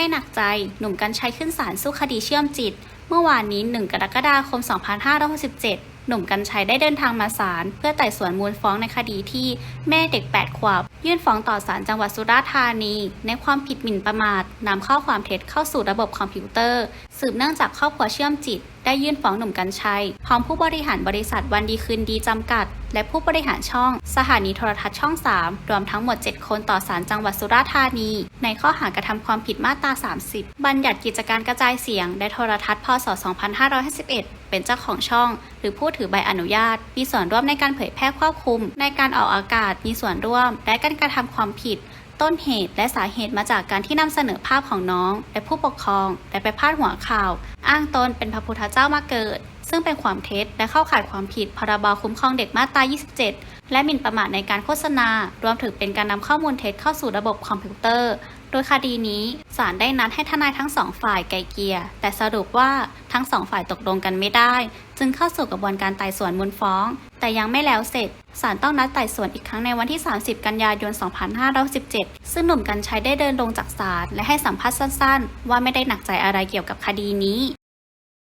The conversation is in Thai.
ไม่หนักใจหนุ่มกัญชัยขึ้นศาลสู้คดีเชื่อมจิต เมื่อวานนี้ 1 กรกฎาคม 2567 หนุ่มกัญชัยได้เดินทางมาศาลเพื่อไต่สวนมูลฟ้องในคดีที่แม่เด็ก 8 ขวบ ยื่นฟ้องต่อศาลจังหวัดสุราษฎร์ธานี ในความผิดหมิ่นประมาทนำข้อความเท็จเข้าสู่ระบบคอมพิวเตอร์ สืบเนื่องจากครอบครัวเชื่อมจิต ได้ยื่นฟ้องหนุ่มกัญชัย พร้อมผู้บริหารบริษัทวันดีคืนดีจำกัด และผู้บริหารช่อง สถานีโทรทัศน์ช่อง 3 รวมทั้งหมด 7 คนต่อศาลจังหวัดสุราษฎร์ธานี ในข้อหากระทำความผิดมาตรา 30 บัญญัติกิจการกระจายเสียงและโทรทัศน์พศ 2551 เป็นเจ้าของช่อง หรือผู้ถือใบอนุญาต มีส่วนร่วมในการเผยแพร่ควบคุม ในการออกอากาศ มีส่วนร่วม และการกระทำความผิด ต้นเหตุและสาเหตุมาจากการที่นำเสนอภาพของน้อง และผู้ปกครอง และไปพาดหัวข่าว อ้างตนเป็นพระพุทธเจ้ามาเกิด ซึ่งเป็นความเท็จและเข้าข่ายความผิดพรบคุ้มครองเด็กมาตรา 27 และหมิ่นประมาทในการโฆษณา รวมถึงเป็นการนำข้อมูลเท็จเข้าสู่ระบบคอมพิวเตอร์ โดยคดีนี้ศาลได้นัดให้ทนายทั้งสองฝ่ายไกลเกลี่ยแต่สรุปว่าทั้งสองฝ่ายตกลงกันไม่ได้ จึงเข้าสู่กระบวนการไต่สวนมูลฟ้อง แต่ยังไม่แล้วเสร็จศาลต้องนัดไต่สวนอีกครั้งในวันที่ 30 กันยายน 2517 ซึ่งหนุ่มกัญชัยได้เดินลงจากศาลและให้สัมภาษณ์สั้น ๆ ว่าไม่ได้หนักใจอะไรเกี่ยวกับคดีนี้